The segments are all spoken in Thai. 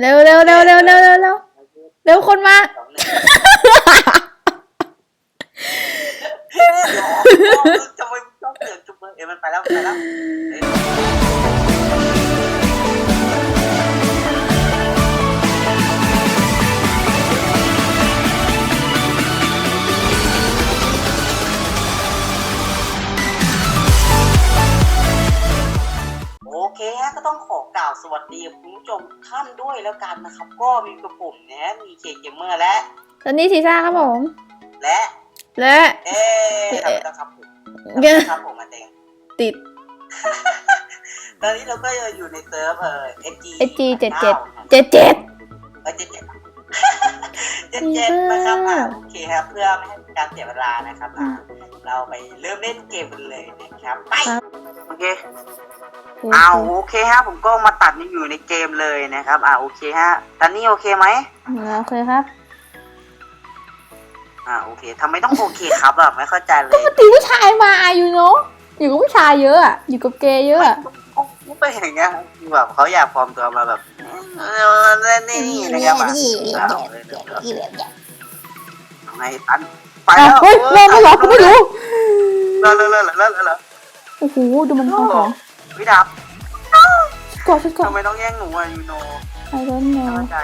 เร็วเร็วเร็วเร็วเร็วเร็วเร็วเร็วคนมา ทำไมต้องเตือนจุ๊บมือเอ้ยมันไปแล้วไปแล้ว เอ้ยโอเคฮะก็ต้องขอกล่าวสวัสดีคุณผู้ชมทุกท่านด้วยแล้วกันนะครับ ก็มีกับผมนะมีเคเกมเมอร์และ ตอนนี้ซีซ่าครับผม และและเอ๊ะทำไมต้องครับผมเงี้ยครับผมมาเต็งติด ตอนนี้เราก็อยู่ในเซิร์ฟเอ่อ SG SG เจ็ดเจ็ดเจ็ดเจ็ดเออเจ็ดเจ็ดเจ็ดเจ็ดนะครับอะโอเคครับเพื่อไม่ให้เป็นการเสียเวลานะครับอะเราไปเริ่มเล่นเกมกันเลยนะครับไปโอเคเอาโอเคฮะ ผมก็มาตัดนี่อยู่ในเกมเลยนะครับอ่าโอเคฮะตอนนี้โอเคไหมโอเคครับอ่าโอเคทำไมต้องโอเคครับอะไม่เข้าใจเลยปกติผู้ชายมาอยู่เนาะอยู่กับผู้ชายเยอะอะอยู่กับเกย์เยอะอะไม่ไปอย่างเงี้ยคือแบบเขาอยากปลอมตัวมาแบบเออนี่นี่นะครับอะเอาเลยเดี๋ยวเดี๋ยวทำไงตันไปอะแล้วเฮ้ยแม่ไม่หรอกูไม่รู้เลิกเลิกเลิกเลิกเลิกเลิกโอ้โหดูมันของ ของวิดับกดชุดก่อนทำไมต้องแย่งหนูอะยูโนไอ้เรื่องเนาเข้าใจ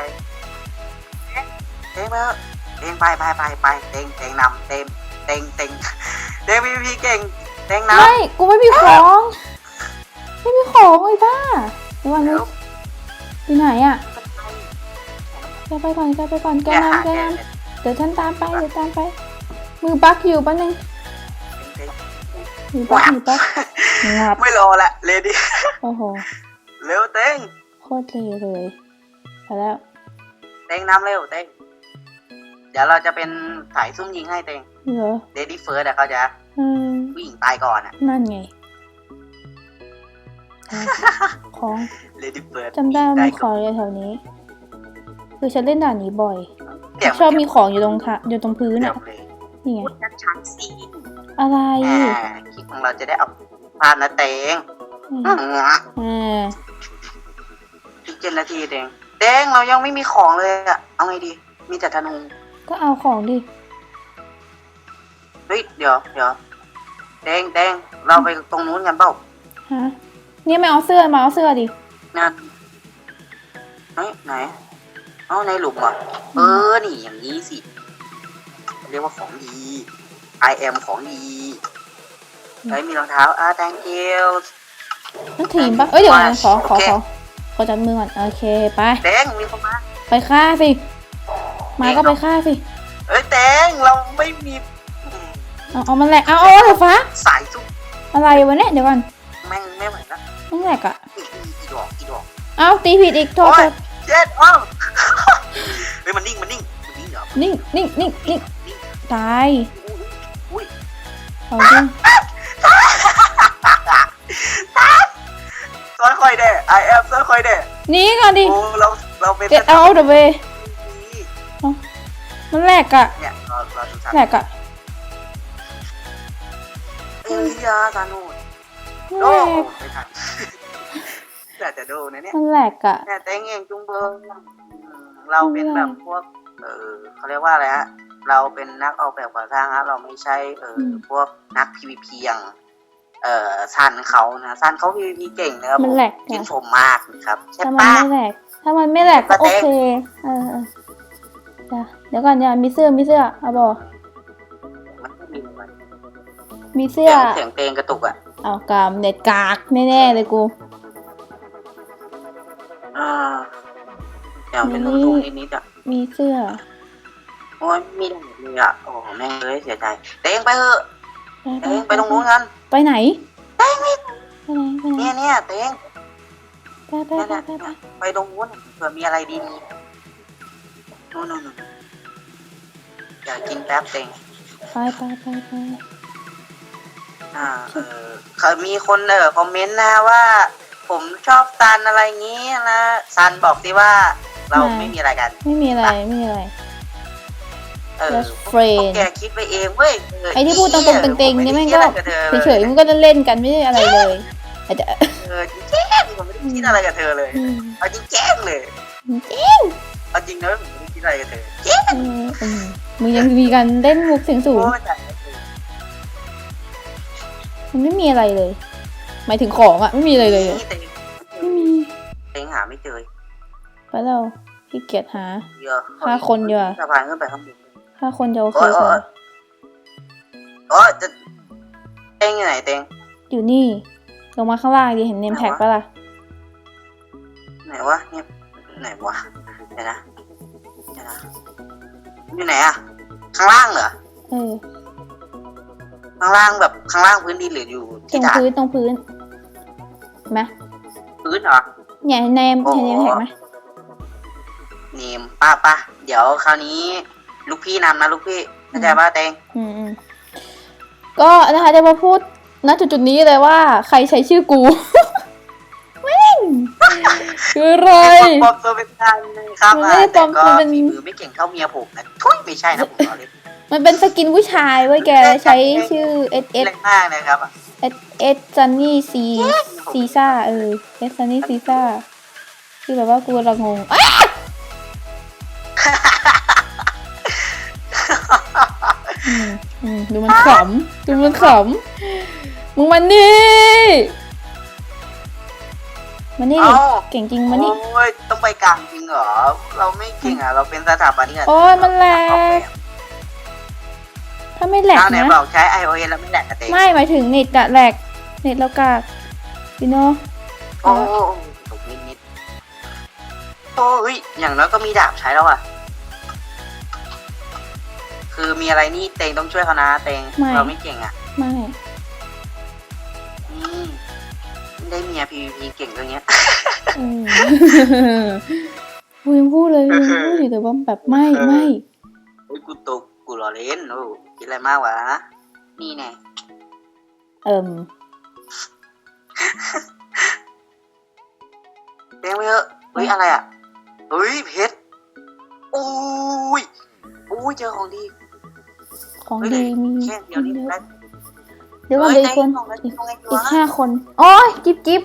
เอ๊ะเต็งไปเถอะเต็งไปไปไปไปเต็งเต็งนำเต็งเต็งเต็งเต็งพีพีเก่งเต็งนำไม่กูไม่มีของไม่มีของไอ้บ้าเดี๋ยวก่อนเดี๋นะยวอยู่ไหนอะแกไปก่อนแกไปก่อนแกแกหานำแกแกนำเดี๋ยวฉันตามไปเดี๋ยวตามไป มือบักอยู่แป๊บนึงเต็ง มือบักมือบักงับไม่รอละเลดี้โอ้โห เร็วเต็งโคตรเลวเลยไปแล้วเต็งนำเร็วเต็งเดี๋ยวเราจะเป็นสายซุ่มยิงให้เต็งเหรอเลดี้เฟิร์สอะเขาใจะอืมผู้หญิงตายก่อนอะนั่นไงของเลดี้เฟิร์สจำได้ว่ามีของอยู่แถวนี้ คือฉันเล่นด่านนี้บ่อยเดี๋ยวชอบมีของอยู่ตรงค่ะอยู่ตรงพื้นเดี๋ยอะวเลยนี่ไงพูดกันชันสี อะไรอ่าคลิปของเราจะได้เอาพลาดนะเต็งอืมอืมอ่าอีกเจ็ดนาทีเต็งเต็งเรายังไม่มีของเลยอะเอาไงดี มีแต่ธนูก็เอาของดิ เฮ้ยเดี๋ยวเดี๋ยวเต็งเต็งเราไปตรงนู้นกันเปล่าฮะนี่ไม่เอาเสื้อมาเอาเสื้อดิ นั่นเฮ้ยไหน เอาในหลุมเหรอะเออนี่อย่างนี้สิ เรียกว่าของดี I am ของดีเฮ้ยมีรองเท้าอะ thank you นั่นทีมปะเอ้ยเดี๋ยวก่อนขอขอโอเคขอขอจับมือก่อนโอเคไปแตงมีคนมาไปฆ่าสิมาก็ไปฆ่าสิเอ้ยแตงเราไม่มีอืมเอาเอามันแหละเอาเอาเถอะฟ้าสายสู้อะไรวะเนี่ยเดี๋ยวก่อนแม่งไม่ไหวแล้วนั่นแหลกอะอีกอีกอีกดอกอีกดอกเอาตีผิดอีกโทษโอ้โทยษเจ็ดอ้าวเฮ้ยมันนิ่งมันนิ่งมันนิ่งเหรอนิ่งนิ่งนิ่งนิ่งนิ่งตายอุ้ย เอาจริงซอยคอยเด้ I am ซอยคอยเด้หนีก่อนดิ โอ้เราเราเป็น get out the way มันแหลกอะเนี่ยเราเราดูสัตแหลว์กอะเอ้ยยาสานุดมันโดแหลกไม่ทันแต่จะโดนะเนี่ย มันแหลกอะเนี่ยแตงเองจุงเบิงอืมเราเป็นแบบพวก เออเขาเรียกว่าอะไรฮะ เราเป็นนักออกแบบก่อสร้างฮะเราไม่ใช่เอออพวกนัก PVP อย่างเอ่อซันเขานะซันเขา PVP เก่งนะครับมันผมแหลกชื่อะนชมมากนะครับใช่ถ้ามันปะ ไม่แหลก ถ้ามันไม่แหลกก็ปะโอเต๊ะเค เออเออจ้ะเดี๋ยวก่อนอย่ามีเสื้อ มีเสื้อ เอาบอมันไม่มีมันมีเสื้อเสียงเพลงกระตุกอะเอากามเน็ตกากแน่ๆเลยกู อ่าอย่างเป็นนี่ตุ้มๆนิดๆอะมีเสื้อโอ้ยมีได้เลยอะโอ้แม่งเลยเสียใจเตงไปเถอะไปเตงไปตรงนู้นกันไปไหนไปไหนไปไหนเนี่ยเนี่ยเตงไปไปเนี่ยไปเนี่ยไปไปไปตรงนู้นเผื่อมีอะไรดีๆนู่นนู่นนู่นอยากกินแป๊บเตงไปไปไปไปอ่าเออเขามีคนเออคอมเมนต์นะว่า ผมชอบซันอะไรงี้นะซันบอกสิว่าเราไม่มีอะไรกัน ไม่มีอะไรไม่มีอะไร เออ just พวก friend แกคิดไปเองเว้ยไอ้ที่พูดตรงๆเต็งๆนี่แม่งก็เฉยเฉยๆมันก็จะเล่นกันไม่ได้อะไรเลยอาจจะเออจริงงผมไม่ได้คิดอะไรกับเธอเลย อืมเอาจริงแจ้งเลยจริงเอาจริงนะผมไม่ได้คิดอะไรกับเธอเอออืมมึงยังมีการเล่นมุกเสียงสูง โอ้ยแต่มันไม่มีอะไรเลยหมายถึงของอะไม่มีอะไรเลยอะนี่เต็งไม่มีเต็งหาไม่เจอไปแล้วขี้เกียจหา เยอะห้าคนเยอะ สะพานขึ้นไปข้างบน ถ้าคนจะโอเคโอ้ยกว่าโอ้ยจะเต็งอยู่ไหนเต็งอยู่นี่ ลงมาข้างล่างดิเห็นเนมแท็กปะล่ะ ไหนวะเนี่ยไหนวะเดี๋ยวนะเดี๋ยวนะอยู่ไหนอะข้างล่างเหรอเออข้างล่างแบบข้างล่างพื้นดินหรืออยู่ตรที่งฐานพื้นตรงพื้นเห็นไหมพื้นเหรอ เนี่ยเห็นเนมโอ้เห็นเนมแท็กไหม เนมป้าป้าเดี๋ยวคราวนี้ ลูกพี่นำนะลูกพี่เข้าใจป่ะเต็งอืมอืมก็นะคะจะมาพูดณจุดจุดๆนี้เลยว่า ใครใช้ชื่อกูแม่งคืออะไร ปลอมตัวเป็นทางเลยครับมันไม่ได้ปลอมแต่ก็มันเป็นฝีมือไม่เก่งเท่าเมียผมนะทุยไม่ใช่นะผมเอาเลยมันเป็นสกินผู้ชายเว้ยแกใช้ชื่อ S S แรงมากนะครับ S S Sunny C ซีซ่าเออ S Sunny ซีซ่าคือแบบว่ากูระงงอ๊ะ อืมอืมดูมันขำดูมันขำมึงมันนี่มันนี่ดิเอ้าเก่งจริงมันนี่โอ้ยต้องไปกลางจริงเหรอ เราไม่เก่งอะ เราเป็นสถาปนิกอะโอ้ยมันแหลกถ้าไม่แหลกเอาไหนนะ บอกใช้ iOS แล้วไม่แหลกกันเองไม่หมายถึงเน็ตอะแหลกเน็ตเรากากพี่โนโอ้โหตกนิดนิดโอ้ยอย่างน้อยก็มีดาบใช้แล้วอะ คือมีอะไรนี่เตงต้องช่วยเขานะเตงเราไม่เก่งอะไม่อืมได้เมีย PVP เก่งตัวเงี้ย อืมกูยังพูดเลยยังพูดอยู่แต่ว่าแบบไม่ไม่เฮ้ยกูตกกูรอเล่นโอ้คิดอะไรมากวะนี่แน่เอิ่มเตงไปเถอะเฮ้ยอะไรอะเฮ้ยเพชรโอ้ยโอ้ยเจอของดี ของดีมีเช่เดียวนี่แล้วเดี๋ยวว่าเดี๋ยวคนอีกห้าคน โอ้ยจิบจิบ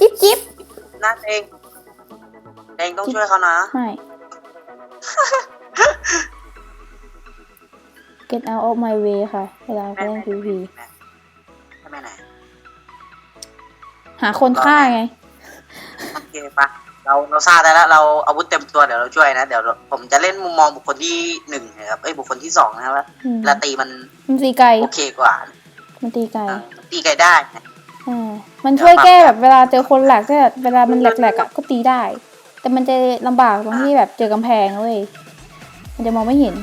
จิบจิบนั่นเองเองต้องช่วยเขานะใช่ Get out of my way ค่ะเวลาเล่นพีพีหาคนฆ่าไง โอเคปะ เราเราทราบได้แล้วเราอาวุธเต็มตัวเดี๋ยวเราช่วยนะ เดี๋ยวผมจะเล่นมุมมองบุคคลที่หนึ่งนะครับเอ้ยบุคคลที่สองนะครับอืมเวลาตีมันมันตีไกลโอเคกว่า มันตีไกลอ่าตีไกลได้นะอ่ามันช่วยแก้แบบเวลาเจอคนแหลกเนี่ยเวลามันแหลกๆอะก็ตีได้ แต่มันจะลำบากตรงที่แบบเจอกำแพงเว้ยมันจะมองไม่เห็น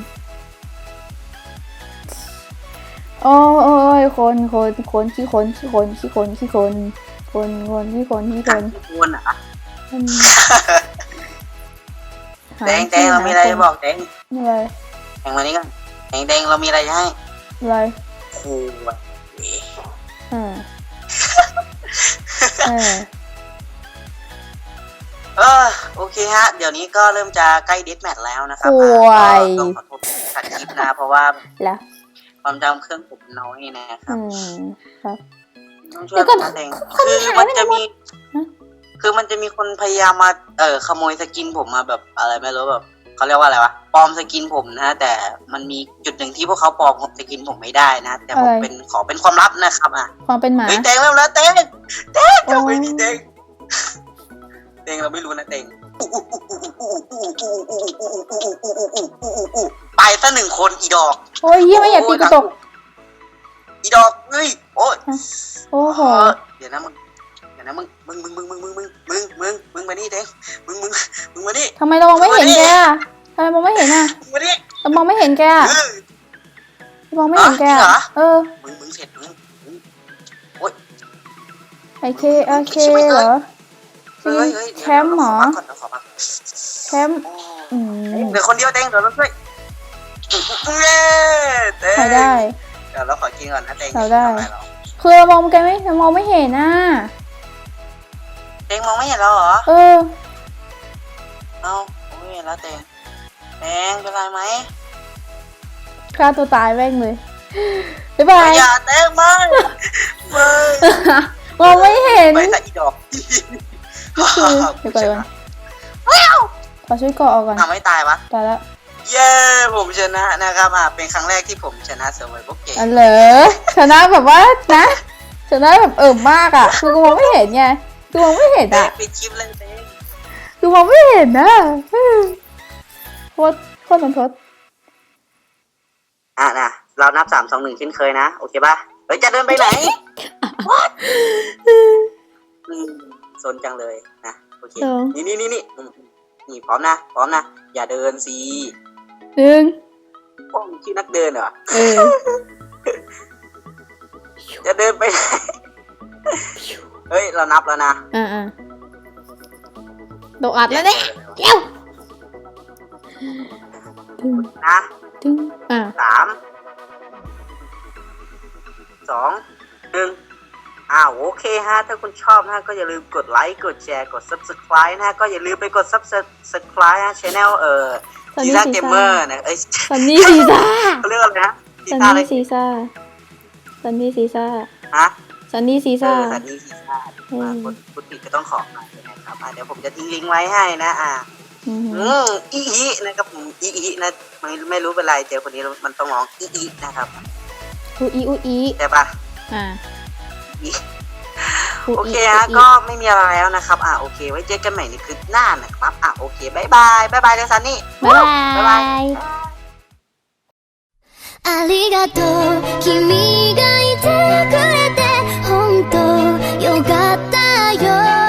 โอ้ยโอ้ยคนคนคนขี้คนขี้คนขี้คนขี้คนคนคนขี้คนขี้คขังนที่ควรอะอืมหา แดงแดงเรามีอะไรจะบอกแดงอะไรแดงมานี้กันแดงแดงเรามีอะไรจะให้อะไรครูอะอ่าเออเออโอเคฮะ เดี๋ยวนี้ก็เริ่มจะใกล้เดทแมทแล้วนะครับโอ้ยก็ต้องขอโทษขัดคลิปนะเพราะว่าแล้วความจำเครื่องผมน้อยนะครับอืมครับต้องช่วเดี๋ยยวก่อนกันเองคนคือหายมันไปไหนจะมีฮะ คือมันจะมีคนพยายามมาเออขโมยสกินผมมาแบบอะไรไม่รู้แบบเขาเรียกว่าอะไรวะปลอมสกินผมนะแต่มันมีจุดหนึ่งที่พวกเขาปลอมสกินผมไม่ได้นะ แต่ผมอะไร เป็นขอเป็นความลับนะครับอะความเป็นหมาเฮ้ยเตงเริ่มแล้วเตงเตงโอ้กลับไปดิเตงเตงเราไม่รู้นะเตงไปซะหนึ่งคนอีดอก โอ้ยเยี่ยไม่อยากตีกระตก อีดอกเฮ้ยโอ้ยโอ้โหเออเดี๋ยวนะมึงเดี๋ ยวนะมึงมึงมึงมึงมึงมึงมึงมึงมึงมึงมานี่เด้งมึงมึงมึงมานี่ทำไมเรามองไม่เห็นแกอะทำไมมองไม่เห็นอะมึงมานี่เรามองไม่เห็นแกอะเออเรามองไม่เห็นแกอ๋อจริงเหรออะเออมึงมึงเสร็จมึงมึงไอเคโอเคเหรอเฮ้ยเฮ้ยแชมป์เหรอเดี๋ยวเราขอพักก่อนแชมป์เราขอพักอืโอ้มเดี๋ยวคนเดียวเต้งเดี๋ยวเราช่วยเย้เต้งใครได้ เดี๋ยวเราขอกินก่อนนะเต้งเราได้ม่ทำอะรหรอกคือเรามองแกไม่เรามองไม่เห็นอะเต้ งมองไม่เห็นเราเหรอ เออ เอ้ามองไม่เห็นแล้วเต้งเต้งเป็นไรไหมฆ่าตัวตายแม่งเลยบ๊ายบายอย่าเต้งไม่ไม่มองไม่เห็นไปซะอีดอกคือเดี๋ยวก่อนขอช่วยเกาะออกก่อนทำไม่ตายวะ ตายแล้ว เย้ ผมชนะนะครับอะเป็นครั้งแรกที่ผมชนะเซอร์ไวโเกมอันเหรอชนะแบบว่านะชนะแบบเอิบมากอะ คือกูมองไม่เห็นไง คือมองไม่เห็นเต้อะปิดคลิปเลยเต้คือมองไม่เห็นนะโคตรโคตรมันทดอะนะเรานับสามสองหนึ่งเช่นเคยนะ โอเคป่ะเฮ้ยจะเดินไปไหนอืมสนจังเลยนะโอเคเออนี่นี่นี่นี่อืมนี่พร้อมนะพร้อมนะอย่าเดินสิหนึ่งพวกมึงชื่อนักเดินเหรอเอออย่าเดินไปไหน เฮ้ย เรานับแล้วนะอ่าอ่าโดดอัดแล้วเนี่ยเดี๋ยวตึงนะตึงอ่าสามสองหนึ่งอ้าวโอเคฮะ ถ้าคุณชอบนะก็อย่าลืมกดไลค์ กดแชร์ กด subscribe นะ ก็อย่าลืมไปกด subscribe นะ channel เอ่อซันซีนี่ซ่าซีเกมเมซ่าอร์นะเอ้ยซันนี่ซีซ่าเขาเรียกว่าอะไรนะซีซันซ่าอะไรนี่ซีซ่าซันนี่ซีซ่าฮะ ซันนี่ซี เอ ซ่า อซันนี่ซีซ่า อืม คนคุณปิดก็ต้องขอมานะครับอ่ะเดี๋ยวผมจะทิ้งลิงก์ไว้ให้นะ อ่า อือหือ อืมอีอีนะครับผมอีอีนะไม่ไม่รู้เป็นไรเจอคนนี้มันต้องร้องอีอีนะครับ อูอีอูอี ใช่ปะ อ่า อี อู โอ อี เคฮะ อูอี ก็ไม่มีอะไรแล้วนะครับ อ่ะโอเค ไว้เจอกันใหม่ในคลิปหน้านะครับ อ่ะโอเคบายบายบายบายเลยซันนี่ บ๊ายบา บ๊ายบาย ย ありがとう君 有。